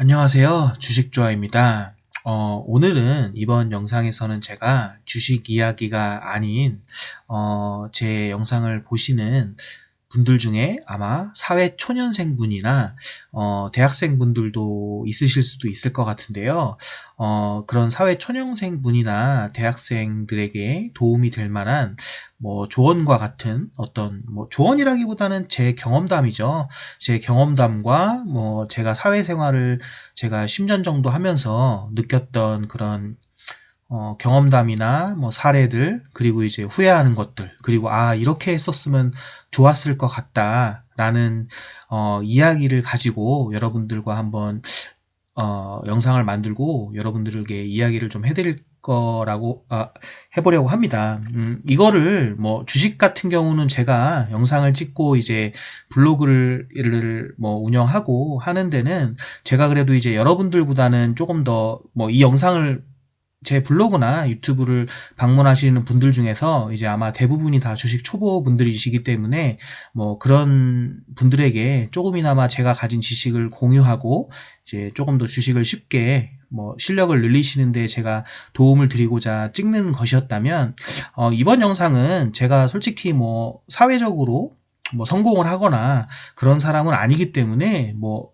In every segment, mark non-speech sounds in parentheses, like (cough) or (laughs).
안녕하세요. 주식조아입니다. 어, 오늘은 이번 영상에서는 제가 주식 이야기가 아닌, 어, 제 영상을 보시는 분들 중에 아마 사회 초년생 분이나 어, 대학생 분들도 있으실 수도 있을 것 같은데요. 어, 그런 사회 초년생 분이나 대학생들에게 도움이 될 만한 뭐 조언과 같은 어떤 뭐 조언이라기보다는 제 경험담이죠. 제 경험담과 뭐 제가 사회생활을 제가 10년 정도 하면서 느꼈던 그런 어, 경험담이나 뭐 사례들 그리고 이제 후회하는 것들 그리고 아 이렇게 했었으면 좋았을 것 같다라는 어, 이야기를 가지고 여러분들과 한번 어, 영상을 만들고 여러분들에게 이야기를 좀 해드릴 거라고 아, 해보려고 합니다. 음, 이거를 뭐 주식 같은 경우는 제가 영상을 찍고 이제 블로그를 뭐 운영하고 하는 데는 제가 그래도 이제 여러분들보다는 조금 더 뭐 이 영상을 제 블로그나 유튜브를 방문하시는 분들 중에서 이제 아마 대부분이 다 주식 초보 분들이시기 때문에 뭐 그런 분들에게 조금이나마 제가 가진 지식을 공유하고 이제 조금 더 주식을 쉽게 뭐 실력을 늘리시는데 제가 도움을 드리고자 찍는 것이었다면 어 이번 영상은 제가 솔직히 뭐 사회적으로 뭐 성공을 하거나 그런 사람은 아니기 때문에 뭐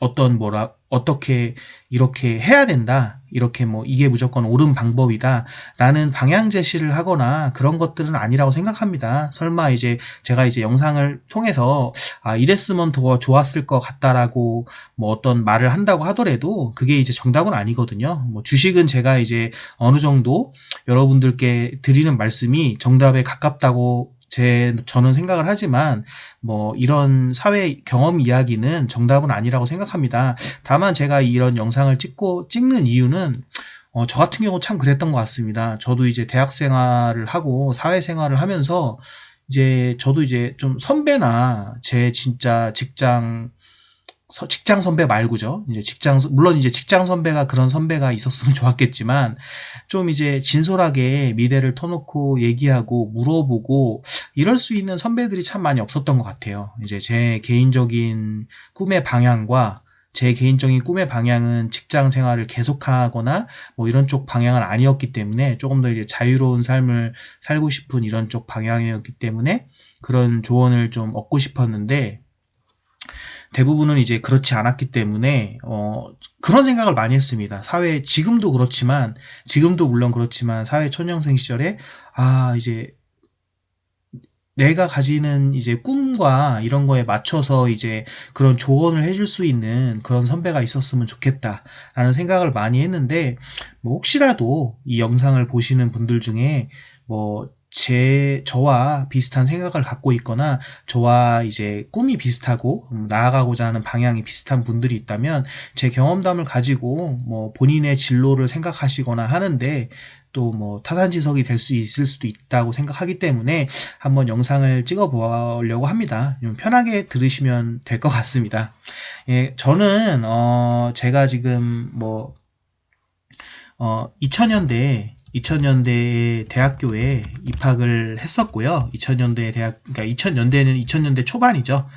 어떤 뭐라 어떻게 이렇게 해야 된다. 이렇게 뭐 이게 무조건 옳은 방법이다. 라는 방향 제시를 하거나 그런 것들은 아니라고 생각합니다. 설마 이제 제가 이제 영상을 통해서 아, 이랬으면 더 좋았을 것 같다라고 뭐 어떤 말을 한다고 하더라도 그게 이제 정답은 아니거든요. 뭐 주식은 제가 이제 어느 정도 여러분들께 드리는 말씀이 정답에 가깝다고 제 저는 생각을 하지만 뭐 이런 사회 경험 이야기는 정답은 아니라고 생각합니다. 다만 제가 이런 영상을 찍고 찍는 이유는 어, 저 같은 경우 참 그랬던 것 같습니다. 저도 이제 대학 생활을 하고 사회 생활을 하면서 이제 저도 이제 좀 선배나 제 진짜 직장 직장 선배 말고죠. 이제 직장 물론 이제 직장 선배가 그런 선배가 있었으면 (laughs) 좋았겠지만 좀 이제 진솔하게 미래를 터놓고 얘기하고 물어보고 이럴 수 있는 선배들이 참 많이 없었던 것 같아요. 이제 제 개인적인 꿈의 방향과 제 개인적인 꿈의 방향은 직장 생활을 계속하거나 뭐 이런 쪽 방향은 아니었기 때문에 조금 더 이제 자유로운 삶을 살고 싶은 이런 쪽 방향이었기 때문에 그런 조언을 좀 얻고 싶었는데 대부분은 이제 그렇지 않았기 때문에 어 그런 생각을 많이 했습니다. 사회 지금도 그렇지만 지금도 물론 그렇지만 사회 초년생 시절에 아 이제 내가 가지는 이제 꿈과 이런 거에 맞춰서 이제 그런 조언을 해줄 수 있는 그런 선배가 있었으면 좋겠다라는 생각을 많이 했는데 뭐 혹시라도 이 영상을 보시는 분들 중에 뭐 제 저와 비슷한 생각을 갖고 있거나 저와 이제 꿈이 비슷하고 음, 나아가고자 하는 방향이 비슷한 분들이 있다면 제 경험담을 가지고 뭐 본인의 진로를 생각하시거나 하는데 또 뭐 타산지석이 될 수 있을 수도 있다고 생각하기 때문에 한번 영상을 찍어 보려고 합니다. 편하게 들으시면 될 것 같습니다. 예, 저는 어 제가 지금 뭐 어, 2000년대 2000년대에 대학교에 입학을 했었고요. 2000년대 대학, 그러니까 2000년대는 2000년대 초반이죠.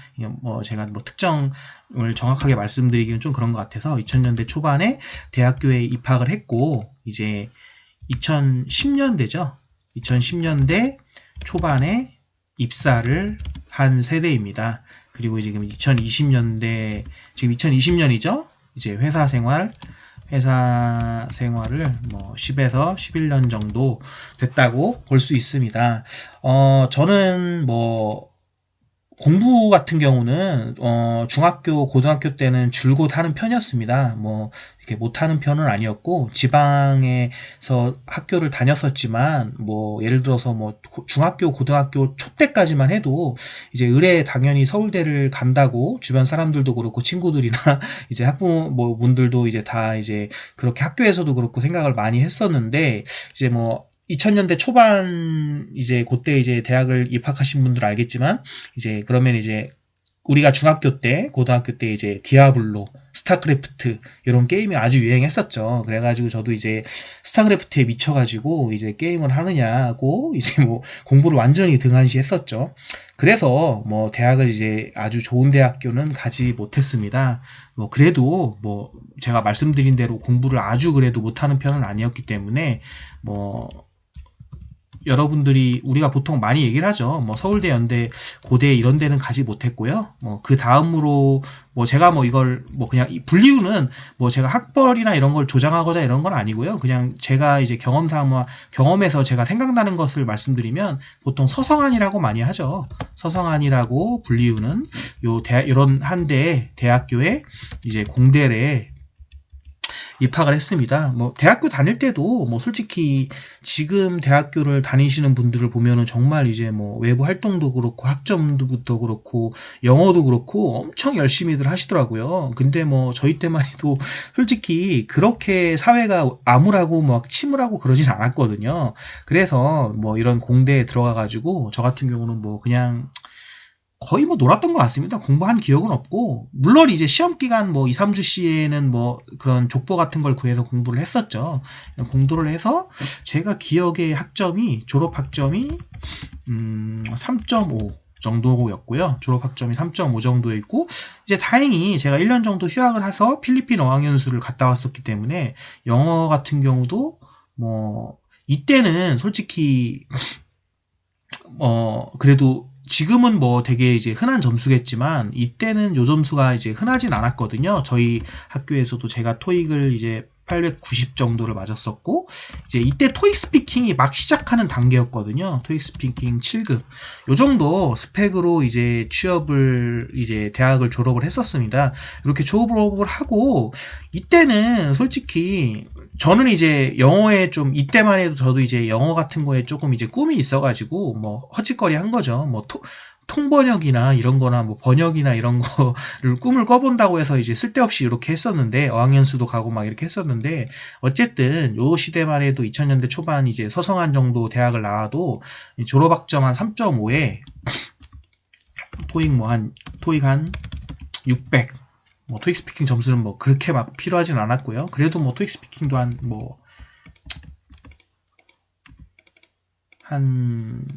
뭐 제가 뭐 특정을 정확하게 말씀드리기는 좀 그런 것 같아서 2000년대 초반에 대학교에 입학을 했고 이제 2010년대죠. 2010년대 초반에 입사를 한 세대입니다. 그리고 지금 2020년대 지금 2020년이죠. 이제 회사 생활 회사 생활을 뭐 10에서 11년 정도 됐다고 볼 수 있습니다. 어, 저는 뭐 공부 같은 경우는 어, 중학교, 고등학교 때는 줄곧 하는 편이었습니다. 뭐 이렇게 못하는 편은 아니었고 지방에서 학교를 다녔었지만 뭐 예를 들어서 뭐 중학교, 고등학교 초 때까지만 해도 이제 의뢰 당연히 서울대를 간다고 주변 사람들도 그렇고 친구들이나 (laughs) 이제 학부모 뭐 분들도 이제 다 이제 그렇게 학교에서도 그렇고 생각을 많이 했었는데 이제 뭐 2000년대 초반 이제 그때 이제 대학을 입학하신 분들 알겠지만 이제 그러면 이제 우리가 중학교 때, 고등학교 때 이제 디아블로, 스타크래프트 이런 게임이 아주 유행했었죠. 그래가지고 저도 이제 스타크래프트에 미쳐가지고 이제 게임을 하느냐고 이제 뭐 공부를 완전히 등한시했었죠. 그래서 뭐 대학을 이제 아주 좋은 대학교는 가지 못했습니다. 뭐 그래도 뭐 제가 말씀드린 대로 공부를 아주 그래도 못하는 편은 아니었기 때문에 뭐 여러분들이 우리가 보통 많이 얘기를 하죠. 뭐 서울대, 연대, 고대 이런 데는 가지 못했고요. 뭐 그 다음으로 뭐 제가 뭐 이걸 뭐 그냥 이 분리우는 뭐 제가 학벌이나 이런 걸 조장하고자 이런 건 아니고요. 그냥 제가 이제 경험 삼아 경험에서 제가 생각나는 것을 말씀드리면 보통 서성안이라고 많이 하죠. 서성안이라고 분리우는 요 대, 이런 한대 대학교에 이제 공대래 입학을 했습니다. 뭐 대학교 다닐 때도 뭐 솔직히 지금 대학교를 다니시는 분들을 보면은 정말 이제 뭐 외부 활동도 그렇고 학점도 그렇고 영어도 그렇고 엄청 열심히들 하시더라고요. 근데 뭐 저희 때만 해도 솔직히 그렇게 사회가 암울하고 막 침울하고 그러진 않았거든요. 그래서 뭐 이런 공대에 들어가 가지고 저 같은 경우는 뭐 그냥 거의 뭐 놀았던 것 같습니다. 공부한 기억은 없고, 물론 이제 시험 기간 뭐 2, 3주 시에는 뭐 그런 족보 같은 걸 구해서 공부를 했었죠. 공부를 해서 제가 기억의 학점이, 졸업 학점이, 음, 3.5. 정도였고요. 졸업 학점이 3.5 정도였고 이제 다행히 제가 1년 정도 휴학을 해서 필리핀 어학연수를 갔다 왔었기 때문에 영어 같은 경우도 뭐 이때는 솔직히 어 그래도 지금은 뭐 되게 이제 흔한 점수겠지만 이때는 요 점수가 이제 흔하진 않았거든요. 저희 학교에서도 제가 토익을 이제 890 정도를 맞았었고 이제 이때 토익 스피킹이 막 시작하는 단계였거든요. 토익 스피킹 7급. 요 정도 스펙으로 이제 취업을 이제 대학을 졸업을 했었습니다. 이렇게 졸업을 하고 이때는 솔직히 저는 이제 영어에 좀 이때만 해도 저도 이제 영어 같은 거에 조금 이제 꿈이 있어가지고 뭐 허짓거리 한 거죠. 뭐 토, 통번역이나 이런 거나 뭐 번역이나 이런 (laughs) 거를 꿈을 꿔본다고 해서 이제 쓸데없이 이렇게 했었는데 어학연수도 가고 막 이렇게 했었는데 어쨌든 요 시대만 해도 2000년대 초반 이제 서성한 정도 대학을 나와도 졸업학점 한 3.5에 토익 뭐 한 토익 한 600, 뭐 토익 스피킹 점수는 뭐 그렇게 막 필요하진 않았고요. 그래도 뭐 토익 스피킹도 한 뭐 한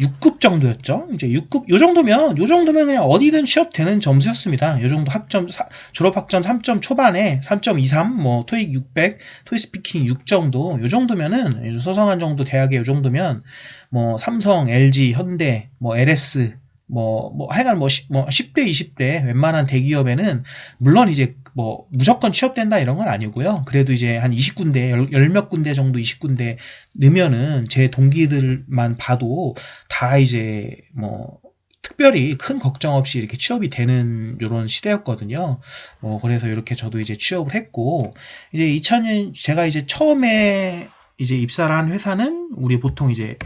6급 정도였죠. 이제 6급 요 정도면 요 정도면 그냥 어디든 취업 되는 점수였습니다. 요 정도 학점 사, 졸업 학점 3점 초반에 3.23 뭐 토익 600, 토익 스피킹 6 정도 요 정도면은 서성한 정도 대학에 요 정도면 뭐 삼성, LG, 현대, 뭐 LS 뭐, 뭐, 하여간 뭐, 시, 뭐, 10대, 20대 웬만한 대기업에는 물론 이제 뭐, 무조건 취업된다 이런 건 아니고요. 그래도 이제 한 20군데, 열 몇 군데 정도 20군데 넣으면은 제 동기들만 봐도 다 이제 뭐, 특별히 큰 걱정 없이 이렇게 취업이 되는 요런 시대였거든요. 뭐, 그래서 이렇게 저도 이제 취업을 했고, 이제 2000년, 제가 이제 처음에 이제 입사를 한 회사는 우리 보통 이제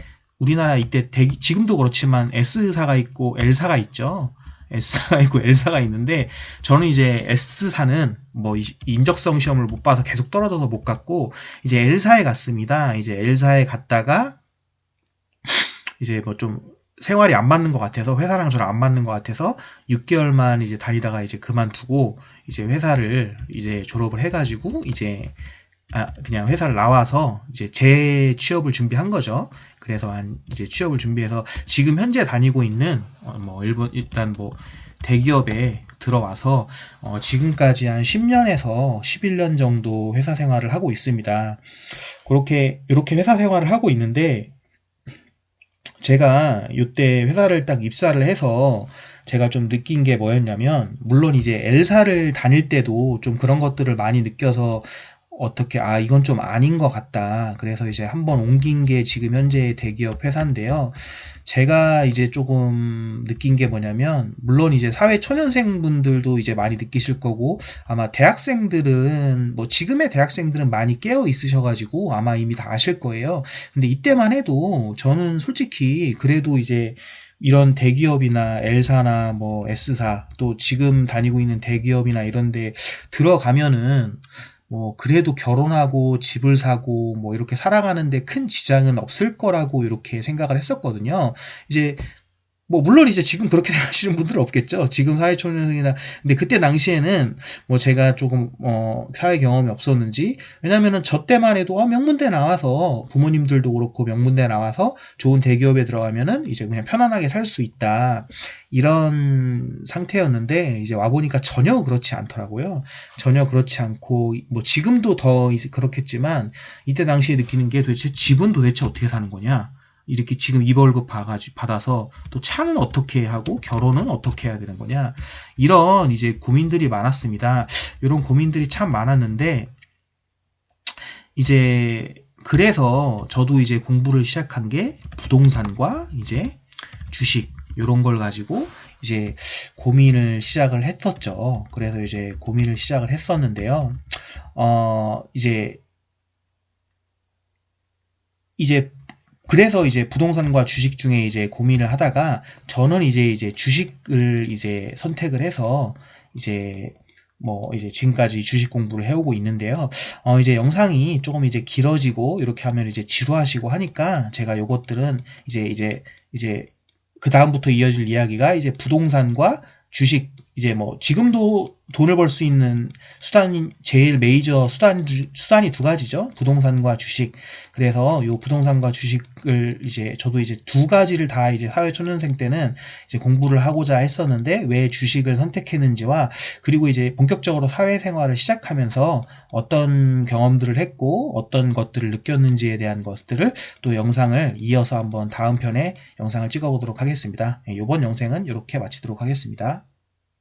우리나라 이때 대기, 지금도 그렇지만 S사가 있고 L사가 있죠. S사가 있고 L사가 있는데 저는 이제 S사는 뭐 인적성 시험을 못 봐서 계속 떨어져서 못 갔고 이제 L사에 갔습니다. 이제 L사에 갔다가 이제 뭐 좀 생활이 안 맞는 것 같아서 회사랑 저랑 안 맞는 것 같아서 6개월만 이제 다니다가 이제 그만두고 이제 회사를 이제 졸업을 해가지고 이제 아, 그냥 회사를 나와서 이제 재취업을 준비한 거죠. 그래서 한 이제 취업을 준비해서 지금 현재 다니고 있는 어 뭐 일본 일단 뭐 대기업에 들어와서 어 지금까지 한 10년에서 11년 정도 회사 생활을 하고 있습니다. 그렇게 이렇게 회사 생활을 하고 있는데 제가 이때 회사를 딱 입사를 해서 제가 좀 느낀 게 뭐였냐면 물론 이제 엘사를 다닐 때도 좀 그런 것들을 많이 느껴서 어떻게 아 이건 좀 아닌 것 같다. 그래서 이제 한번 옮긴 게 지금 현재 대기업 회사인데요. 제가 이제 조금 느낀 게 뭐냐면 물론 이제 사회 초년생 분들도 이제 많이 느끼실 거고 아마 대학생들은 뭐 지금의 대학생들은 많이 깨어 있으셔가지고 아마 이미 다 아실 거예요. 근데 이때만 해도 저는 솔직히 그래도 이제 이런 대기업이나 L사나 뭐 S사 또 지금 다니고 있는 대기업이나 이런 데 들어가면은 뭐 그래도 결혼하고 집을 사고 뭐 이렇게 살아가는데 큰 지장은 없을 거라고 이렇게 생각을 했었거든요. 이제 뭐 물론 이제 지금 그렇게 (laughs) 하시는 분들은 없겠죠. 지금 사회초년생이나 근데 그때 당시에는 뭐 제가 조금 어 사회 경험이 없었는지 왜냐면은 저 때만 해도 어, 명문대 나와서 부모님들도 그렇고 명문대 나와서 좋은 대기업에 들어가면은 이제 그냥 편안하게 살 수 있다 이런 상태였는데 이제 와 보니까 전혀 그렇지 않더라고요. 전혀 그렇지 않고 뭐 지금도 더 그렇겠지만 이때 당시에 느끼는 게 도대체 집은 도대체 어떻게 사는 거냐? 이렇게 지금 2월급 받아가지고 받아서 또 차는 어떻게 하고 결혼은 어떻게 해야 되는 거냐 이런 이제 고민들이 많았습니다. 이런 고민들이 참 많았는데 이제 그래서 저도 이제 공부를 시작한 게 부동산과 이제 주식 이런 걸 가지고 이제 고민을 시작을 했었죠. 그래서 이제 고민을 시작을 했었는데요. 어 이제 이제 그래서 이제 부동산과 주식 중에 이제 고민을 하다가 저는 이제 이제 주식을 이제 선택을 해서 이제 뭐 이제 지금까지 주식 공부를 해오고 있는데요. 어 이제 영상이 조금 이제 길어지고 이렇게 하면 이제 지루하시고 하니까 제가 요것들은 이제 이제 이제 그 다음부터 이어질 이야기가 이제 부동산과 주식 이제 뭐 지금도 돈을 벌 수 있는 수단이 제일 메이저 수단 수단이 두 가지죠. 부동산과 주식. 그래서 요 부동산과 주식을 이제 저도 이제 두 가지를 다 이제 사회 초년생 때는 이제 공부를 하고자 했었는데 왜 주식을 선택했는지와 그리고 이제 본격적으로 사회 생활을 시작하면서 어떤 경험들을 했고 어떤 것들을 느꼈는지에 대한 것들을 또 영상을 이어서 한번 다음 편에 영상을 찍어 보도록 하겠습니다. 네, 이번 영상은 이렇게 마치도록 하겠습니다.